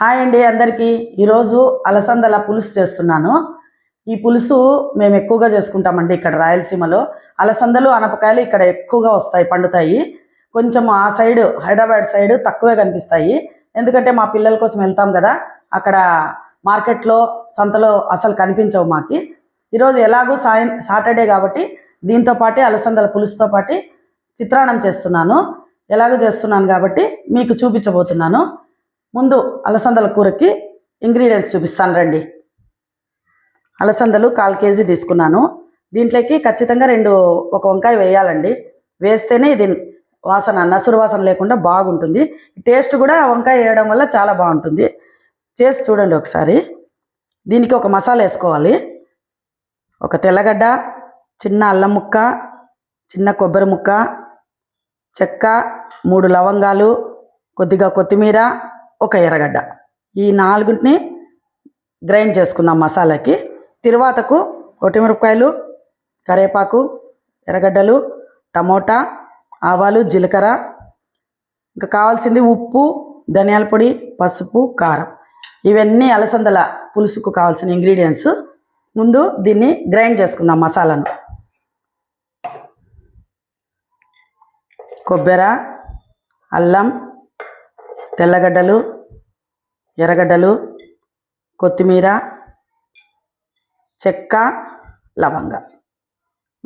Hi అండి అందరికీ. ఈరోజు అలసందల పులుసు చేస్తున్నాను. ఈ పులుసు మేము ఎక్కువగా చేసుకుంటామండి ఇక్కడ రాయలసీమలో. అలసందలు అనపకాయలు ఇక్కడ ఎక్కువగా వస్తాయి పండుతాయి. కొంచెం ఆ సైడ్ హైదరాబాద్ సైడ్ తక్కువే కనిపిస్తాయి. ఎందుకంటే మా పిల్లల కోసం వెళ్తాం కదా అక్కడ మార్కెట్లో సంతలో అసలు కనిపించవు మాకి. ఈరోజు ఎలాగో సాయం సాటర్డే కాబట్టి దీంతో పాటే అలసందల పులుసుతో పాటు చిత్రాన్నం చేస్తున్నాను. ఎలాగో చేస్తున్నాను కాబట్టి మీకు చూపించబోతున్నాను. ముందు అలసందల కూరకి ఇంగ్రీడియంట్స్ చూపిస్తాను రండి. అలసందలు కాల్ కేజీ తీసుకున్నాను. దీంట్లోకి ఖచ్చితంగా రెండు ఒక వంకాయ వేయాలండి. వేస్తేనే ఇది వాసన నసురు వాసన లేకుండా బాగుంటుంది. టేస్ట్ కూడా వంకాయ వేయడం వల్ల చాలా బాగుంటుంది. చేసి చూడండి ఒకసారి. దీనికి ఒక మసాలా వేసుకోవాలి. ఒక తెల్లగడ్డ చిన్న అల్లం ముక్క చిన్న కొబ్బరి ముక్క చెక్క మూడు లవంగాలు కొద్దిగా కొత్తిమీర ఒక ఎర్రగడ్డ. ఈ నాలుగుని గ్రైండ్ చేసుకుందాం మసాలాకి. తిరువాతకు కొట్టిమిరపకాయలు కరివేపాకు ఎర్రగడ్డలు టమోటా ఆవాలు జీలకర్ర. ఇంకా కావాల్సింది ఉప్పు ధనియాల పొడి పసుపు కారం. ఇవన్నీ అలసందల పులుసుకు కావాల్సిన ఇంగ్రీడియంట్స్. ముందు దీన్ని గ్రైండ్ చేసుకుందాం మసాలాను. కొబ్బెర అల్లం తెల్లగడ్డలు ఎర్రగడ్డలు కొత్తిమీర చెక్క లవంగ.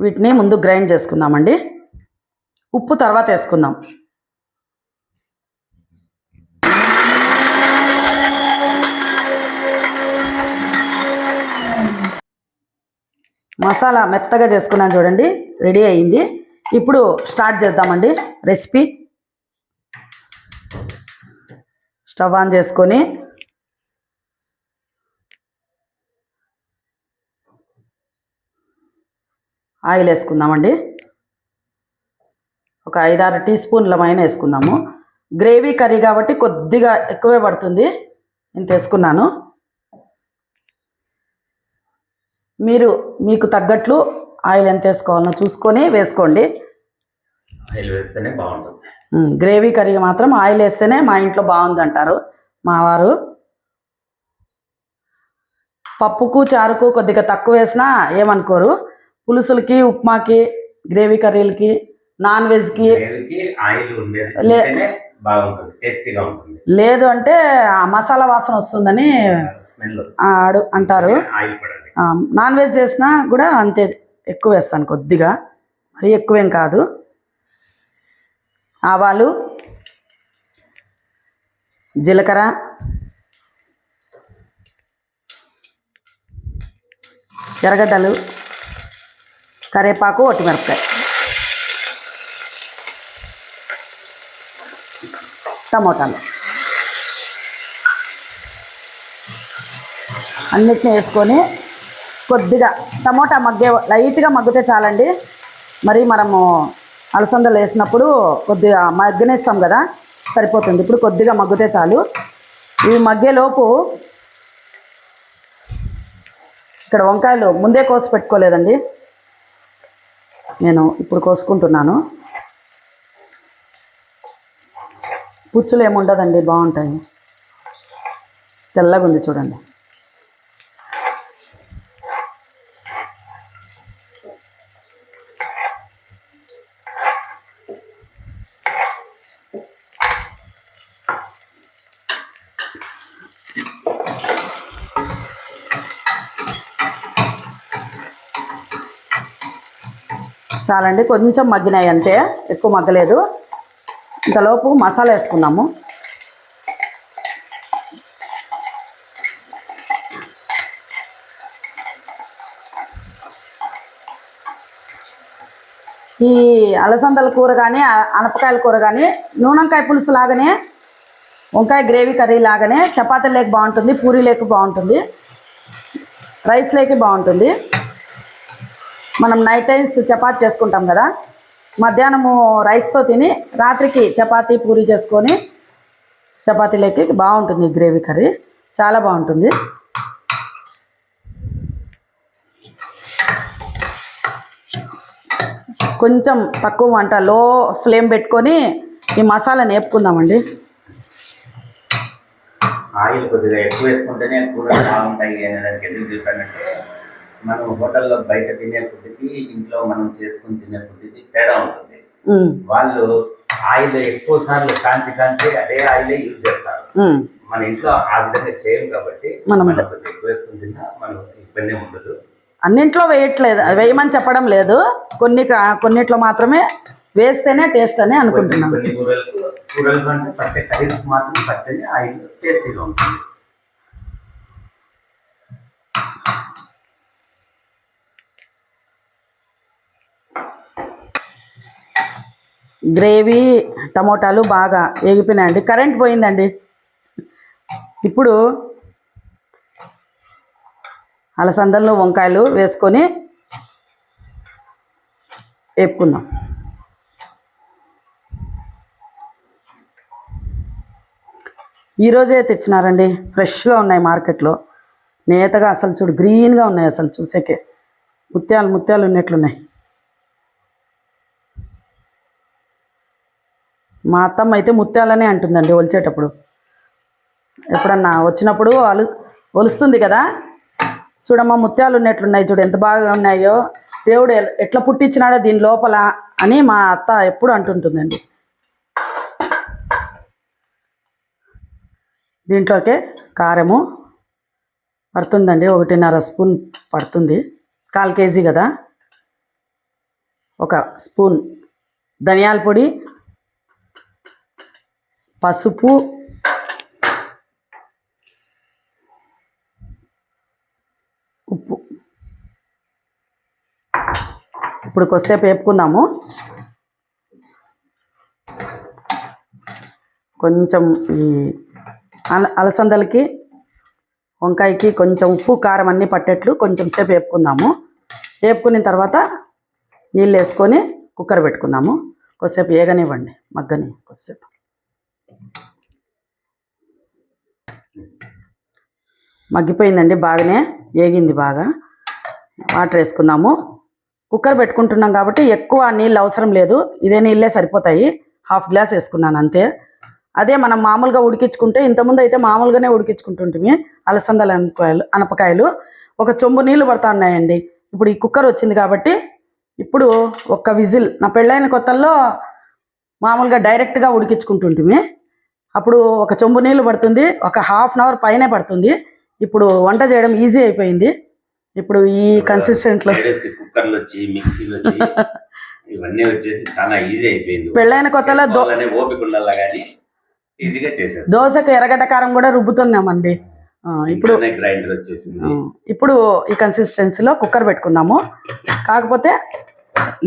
వీటిని ముందు గ్రైండ్ చేసుకుందామండి. ఉప్పు తర్వాత వేసుకుందాం. మసాలా మెత్తగా చేసుకున్నాను చూడండి రెడీ అయింది ఇప్పుడు స్టార్ట్ చేద్దామండి రెసిపీ. స్టవ్ ఆన్ చేసుకొని ఆయిల్ వేసుకుందామండి. ఒక ఐదారు టీ స్పూన్ల మైన వేసుకుందాము. గ్రేవీ కర్రీ కాబట్టి కొద్దిగా ఎక్కువే పడుతుంది. నేను వేసుకున్నాను మీరు మీకు తగ్గట్లు ఆయిల్ ఎంత వేసుకోవాలనో చూసుకొని వేసుకోండి. ఆయిల్ వేస్తేనే బాగుంటుంది. గ్రేవీ కర్రీ మాత్రం ఆయిల్ వేస్తేనే మా ఇంట్లో బాగుంది అంటారు మా వారు పప్పుకు చారుకు కొద్దిగా తక్కువ వేసినా ఏమనుకోరు. పులుసులకి ఉప్మాకి గ్రేవీ కర్రీలకి నాన్ వెజ్కి లేదు అంటే ఆ మసాలా వాసన వస్తుందని స్మెల్ ఆ, వస్తుంది అడు అంటారు నాన్ వెజ్ చేసినా కూడా అంతే ఎక్కువ వేస్తాను కొద్దిగా. మరీ ఎక్కువేం కాదు. ఆవాలు జీలకర్ర ఎర్రగడ్డలు కరివేపాకు ఒట్టిమిరపకాయ. టమోటాలు. అన్నిటిని వేసుకొని కొద్దిగా టమోటా మగ్గే లైట్గా మగ్గితే చాలండి. మరి మనము అలసందలు వేసినప్పుడు కొద్దిగా మగ్గనేస్తాం కదా సరిపోతుంది. ఇప్పుడు కొద్దిగా మగ్గితే చాలు. ఇవి మగ్గేలోపు ఇక్కడ వంకాయలు ముందే కోసి పెట్టుకోలేదండి. నేను ఇప్పుడు కోసుకుంటున్నాను. పుచ్చులు ఏముండదండి బాగుంటాయి. తెల్లగా ఉంది చూడండి. చాలండి. కొంచెం మగ్గినాయి అంతే. ఎక్కువ మగ్గలేదు. ఇంతలోపు మసాలా వేసుకున్నాము. ఈ అలసందల కూర కానీ అనపకాయల కూర కానీ నూనెంకాయ పులుసు లాగానే వంకాయ గ్రేవీ కర్రీ లాగానే చపాతీ లేక బాగుంటుంది పూరీ లేక బాగుంటుంది రైస్ లేక బాగుంటుంది. మనం నైట్ టైమ్స్ చపాతి చేసుకుంటాం కదా. మధ్యాహ్నము రైస్తో తిని రాత్రికి చపాతీ పూరి చేసుకొని చపాతీలోకి బాగుంటుంది ఈ గ్రేవీ కర్రీ చాలా బాగుంటుంది. కొంచెం తక్కువ వంట లో ఫ్లేమ్ పెట్టుకొని ఈ మసాలాని వేపుకుందామండి ఆయిల్ కొద్దిగా ఎక్కువ వేసుకుంటేనే కూర బాగుంటాయి అనేది చెప్పానంటే మనం హోటల్లో బయట తినే ఫుడ్కి ఇంట్లో మనం చేసుకుని తినే ఫుడ్కి తేడా ఉంటుంది. వాళ్ళు ఆయిల్ ఎక్కువ సార్లు కాంచి కాంచి అదే ఆయిలే యూజ్ చేస్తారు. మన ఇంట్లో ఆ విధంగా చేయం కాబట్టి మనం- ఎక్కువ వేసుకుని తిన్నా మనం ఇబ్బంది ఉండదు. అన్నింట్లో వేయట్లేదు వేయమని చెప్పడం లేదు. కొన్ని కొన్నిట్లో మాత్రమే వేస్తేనే టేస్ట్ అని అనుకుంటున్నాను. కొన్ని కూరలకు కూరలు అంటే పట్టే కర్రీస్ మాత్రం పట్టని ఆయిల్ టేస్టీగా ఉంటుంది. గ్రేవీ టమోటాలు బాగా ఎగిపోయినాయండి కరెంట్ పోయిందండి. ఇప్పుడు అలసందలు వంకాయలు వేసుకొని వేపుకుందాం. ఈరోజే తెచ్చినారండి. ఫ్రెష్గా ఉన్నాయి మార్కెట్లో. నేతగా అసలు చూడు గ్రీన్గా ఉన్నాయి అసలు చూసేకే. ముత్యాలు ముత్యాలు ఉన్నట్లున్నాయి. మా అత్తమ్మ అయితే ముత్యాలనే అంటుందండి ఒలిచేటప్పుడు. ఎప్పుడన్నా వచ్చినప్పుడు అలు ఒలుస్తుంది కదా? చూడమ్మా ముత్యాలు ఉన్నట్లున్నాయి చూడు ఎంత బాగా ఉన్నాయో. దేవుడు ఎట్లా పుట్టించినాడో దీని లోపల అని మా అత్త ఎప్పుడు అంటుంటుందండి. దీంట్లోకే కారము పడుతుందండి ఒకటిన్నర స్పూన్ పడుతుంది. కాల్ కేజీ కదా? ఒక స్పూన్ ధనియాల పొడి పసుపు. ఉప్పు. ఇప్పుడు కొద్దిసేపు వేపుకుందాము. కొంచెం ఈ అల అలసందలకి వంకాయకి కొంచెం ఉప్పు కారం అన్నీ పట్టేట్లు కొంచెం సేపు వేపుకుందాము. వేపుకున్న తర్వాత నీళ్ళు వేసుకొని కుక్కర్ పెట్టుకుందాము. కొద్దిసేపు ఏగనివ్వండి మగ్గని కొద్దిసేపు. మగ్గిపోయిందండి బాగానే ఏగింది బాగా. వాటర్ వేసుకుందాము. కుక్కర్ పెట్టుకుంటున్నాం కాబట్టి ఎక్కువ నీళ్ళు అవసరం లేదు. ఇదే నీళ్ళే సరిపోతాయి. హాఫ్ గ్లాస్ వేసుకున్నాను అంతే. అదే మనం మామూలుగా ఉడికించుకుంటే ఇంతకుముందు అయితే మామూలుగానే ఉడికించుకుంటుంటిమి అలసందలు అనపకాయలు అనపకాయలు. ఒక చెంబు నీళ్ళు పడతా ఉన్నాయండి. ఇప్పుడు ఈ కుక్కర్ వచ్చింది కాబట్టి ఇప్పుడు ఒక్క విజిల్. నా పెళ్ళైన కొత్తల్లో మామూలుగా డైరెక్ట్గా ఉడికించుకుంటుంటిమి. అప్పుడు ఒక చెంబు నీళ్ళు పడుతుంది ఒక హాఫ్ అన్ అవర్ పైనే పడుతుంది. ఇప్పుడు వంట చేయడం ఈజీ అయిపోయింది. ఇప్పుడు ఈ కన్సిస్టెంట్లో కుక్కర్లు వచ్చి మిక్సీలు వచ్చి ఇవన్నీ వచ్చేసి చాలా ఈజీ అయిపోయింది. పెళ్ళైన కొత్తలో ఓపిక ఉండాలా కానీ ఈజీగా చేసేస్తాం. దోశకు ఎర్రగడ్డ కారం కూడా రుబ్బుతున్నామండి. ఇప్పుడు గ్రైండర్ వచ్చేసింది. ఇప్పుడు ఈ కన్సిస్టెన్సీలో కుక్కర్ పెట్టుకుందాము. కాకపోతే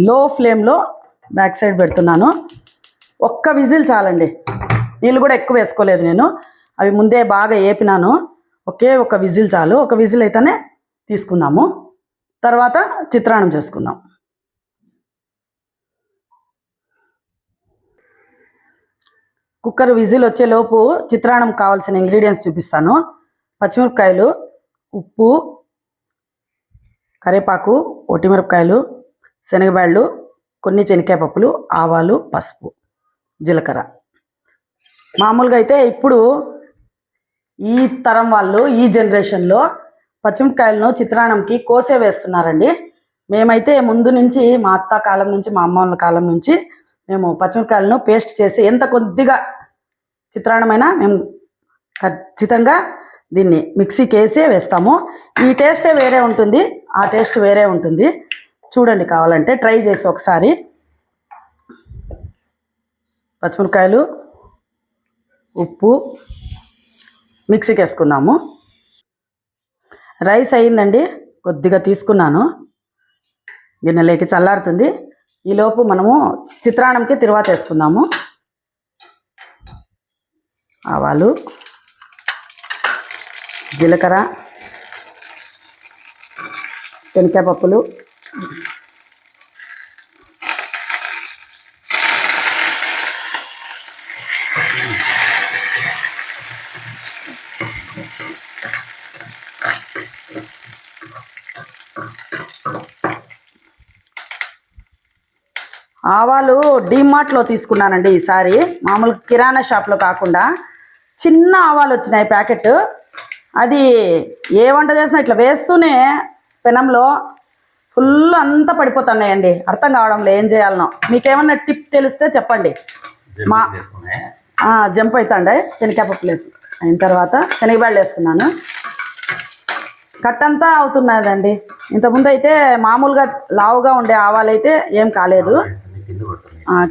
లో ఫ్లేమ్లో బ్యాక్ సైడ్ పెడుతున్నాను. ఒక్క విజిల్ చాలండి. నీళ్ళు కూడా ఎక్కువ వేసుకోలేదు నేను. అవి ముందే బాగా ఏపినాను. ఒకే ఒక విజిల్ చాలు. ఒక విజిల్ అయితేనే తీసుకుందాము. తర్వాత చిత్రాన్నం చేసుకుందాం. కుక్కర్ విజిల్ వచ్చేలోపు చిత్రాన్నం కావాల్సిన ఇంగ్రీడియంట్స్ చూపిస్తాను. పచ్చిమిరపకాయలు ఉప్పు కరివేపాకు ఒట్టిమిరపకాయలు శనగబాళ్ళు కొన్ని శనగకాయ పప్పులు ఆవాలు పసుపు జీలకర్ర. మామూలుగా అయితే ఇప్పుడు ఈ తరం వాళ్ళు ఈ జనరేషన్లో పచ్చిమిరకాయలను చిత్రాన్నంకి కోసే వేస్తున్నారండి. మేమైతే ముందు నుంచి మా అత్త కాలం నుంచి మా అమ్మ కాలం నుంచి మేము పచ్చిమిరకాయలను పేస్ట్ చేసి ఎంత కొద్దిగా చిత్రాన్నమైనా మేము ఖచ్చితంగా దీన్ని మిక్సీకి వేసే వేస్తాము. ఈ టేస్టే వేరే ఉంటుంది ఆ టేస్ట్ వేరే ఉంటుంది. చూడండి కావాలంటే ట్రై చేసి ఒకసారి పచ్చిమిరకాయలు ఉప్పు మిక్సీకి వేసుకున్నాము రైస్ అయిందండి కొద్దిగా తీసుకున్నాను. గిన్నెలోకి చల్లారుతుంది. ఈలోపు మనము చిత్రాన్నంకి తిరువాత వేసుకుందాము. ఆవాలు జీలకర్ర శనగపప్పులు ఆవాలు డీమార్ట్లో తీసుకున్నానండి ఈసారి. మామూలు కిరాణా షాప్లో కాకుండా చిన్న ఆవాలు వచ్చినాయి ప్యాకెట్. అది ఏ వంట చేసినా ఇట్లా వేస్తూనే పెనంలో ఫుల్ అంతా పడిపోతున్నాయండి. అర్థం కావడం లేదు ఏం చేయాలనో. మీకేమన్నా టిప్ తెలిస్తే చెప్పండి. మా- జంప్ అవుతాండే శనగకాయ పప్పులు వేసి అయిన తర్వాత శనగబాళ్ళు వేస్తున్నాను. కట్ అంతా అవుతున్నదండి. ఇంతకుముందు అయితే మామూలుగా లావుగా ఉండే ఆవాలైతే ఏం కాలేదు.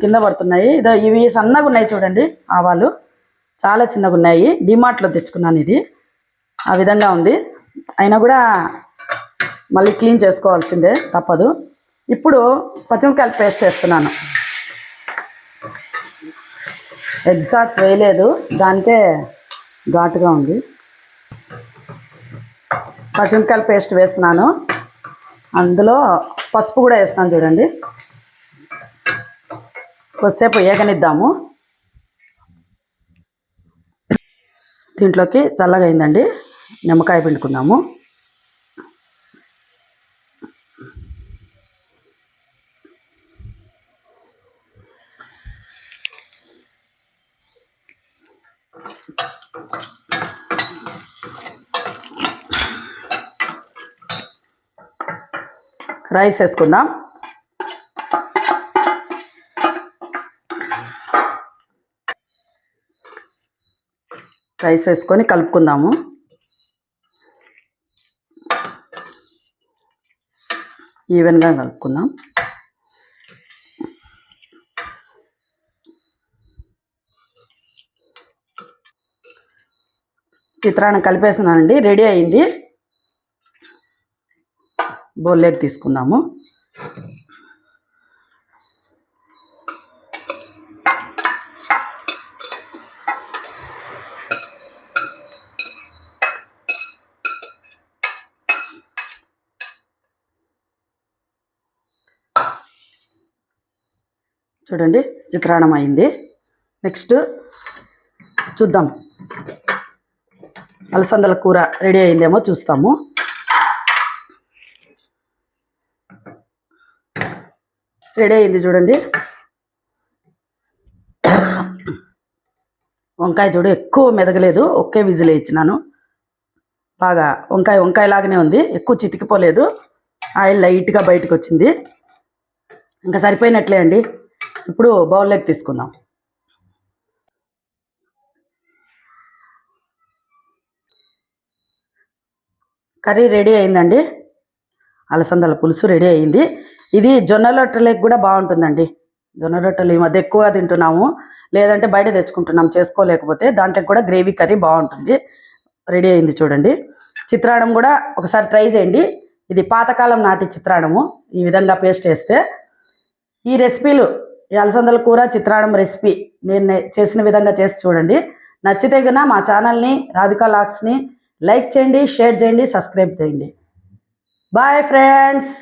కింద పడుతున్నాయి. ఇదో ఇవి సన్నగా ఉన్నాయి చూడండి ఆవాలు. చాలా చిన్నగా ఉన్నాయి. డిమార్ట్లో తెచ్చుకున్నాను ఇది. ఆ విధంగా ఉంది. అయినా కూడా మళ్ళీ క్లీన్ చేసుకోవాల్సిందే తప్పదు. ఇప్పుడు పచ్చిమిరకాయలు పేస్ట్ చేస్తున్నాను. ఎగ్జాక్ట్ వేయలేదు. దానికే ఘాటుగా ఉంది. పచ్చిమిరకాయల పేస్ట్ వేస్తున్నాను. అందులో పసుపు కూడా వేస్తాను చూడండి. కొద్దిసేపు ఏగనిద్దాము దీంట్లోకి చల్లగా అయిందండి. నిమ్మకాయ పిండుకుందాము. రైస్ వేసుకుందాం. రైస్ వేసుకొని కలుపుకుందాము. ఈవెన్గా కలుపుకుందాం. చిత్రాన్ని కలిపేసినానండి రెడీ అయింది. బౌల్లోకి తీసుకుందాము. చూడండి చిత్రాన్నం అయింది నెక్స్ట్ చూద్దాం. అలసందల కూర రెడీ అయిందేమో చూస్తాము. రెడీ అయింది చూడండి. వంకాయ చూడు ఎక్కువ మెదగలేదు ఒకే విజిల్ ఇచ్చినాను. బాగా వంకాయ వంకాయలాగానే ఉంది ఎక్కువ చితికిపోలేదు. ఆయిల్ లైట్గా బయటకు వచ్చింది ఇంకా సరిపోయినట్లే అండి. ఇప్పుడు బౌల్లోకి తీసుకుందాం. కర్రీ రెడీ అయిందండి. అలసందల పులుసు రెడీ అయింది. ఇది జొన్న రొట్టెలకు కూడా బాగుంటుందండి. జొన్న రొట్టెలు ఈ మధ్య ఎక్కువగా తింటున్నాము. లేదంటే బయట తెచ్చుకుంటున్నాం చేసుకోలేకపోతే దాంట్లో కూడా గ్రేవీ కర్రీ బాగుంటుంది. రెడీ అయింది చూడండి. చిత్రాన్నం కూడా ఒకసారి ట్రై చేయండి. ఇది పాతకాలం నాటి చిత్రాన్నము. ఈ విధంగా పేస్ట్ వేస్తే ఈ రెసిపీలు అలసందల కూర చిత్రాడం రెసిపీ నేను చేసిన విధంగా చేసి చూడండి. నచ్చితే కన్నా మా ఛానల్ని రాధికా లాక్స్ని లైక్ చేయండి షేర్ చేయండి సబ్స్క్రైబ్ చేయండి. Bye friends!